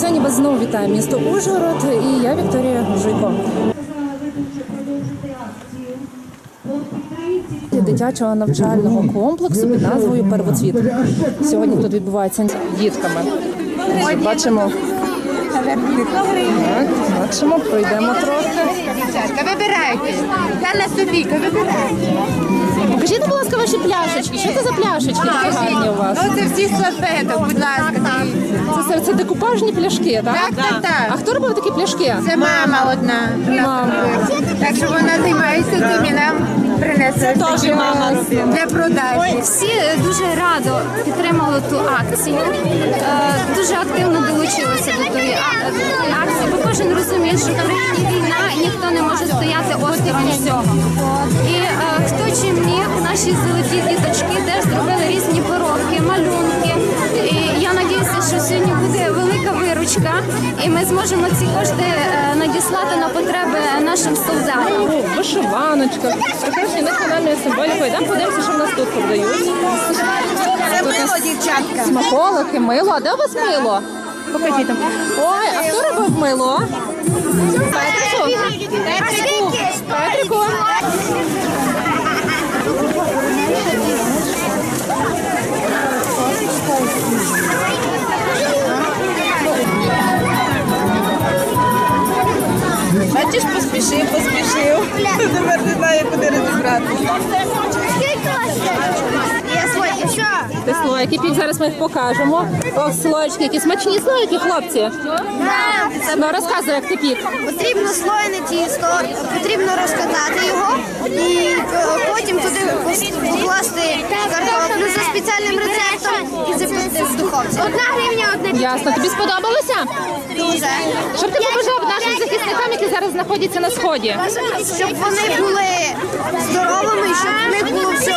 вас знову вітає місто Ужгород і я Вікторія Жуйко. Дитячого навчального комплексу під назвою Первоцвіт. Сьогодні тут відбувається дітками. Бачимо. Бачимо, пройдемо трохи. Вибирайте. Та на собіка, вибирайте. Покажіть, будь ласка, ваші пляшечки. Що це за пляшечки такі гарні у вас? Ну, це всі салфеток, будь ласка. Це, це декупажні пляшки, так? Так, так, А так. хто робив такі пляшки? Це мама одна. Мама. Так що вона займається тим і нам принесе такі мама для продажі. Всі дуже радо підтримали ту акцію, е, дуже активно долучилися до тої а- акції, бо кожен розуміє, що в країні війна і ніхто не може стояти осторонь цього. І е, наші золоті діточки теж зробили різні поробки, малюнки. І я надіюся, що сьогодні буде велика виручка, і ми зможемо ці кошти е, надіслати на потреби нашим солдатам. Вишиваночка, прикрашені національною символікою. Йдемо подивимося, що в нас тут продають. Це мило, дівчатка. Смаколики, мило. А де у вас мило? Покажіть там. Ой, а хто робив мило? Поспішив, поспішив. Тепер не знає, куди розібрати. Ти слойки, пік зараз ми їх покажемо. О, слоєчки, які смачні слоїки, хлопці. Ну, розказуй, як ти пік. Потрібно слоєне тісто, потрібно розкатати його і е, потім туди покласти картоплю спеціальним рецептом і запекти в духовці. Одна гривня, одне Ясно, тобі сподобалося? дуже. Щоб ти побажав нашим захисникам, які зараз знаходяться на сході. Щоб вони були здоровими, щоб в них було все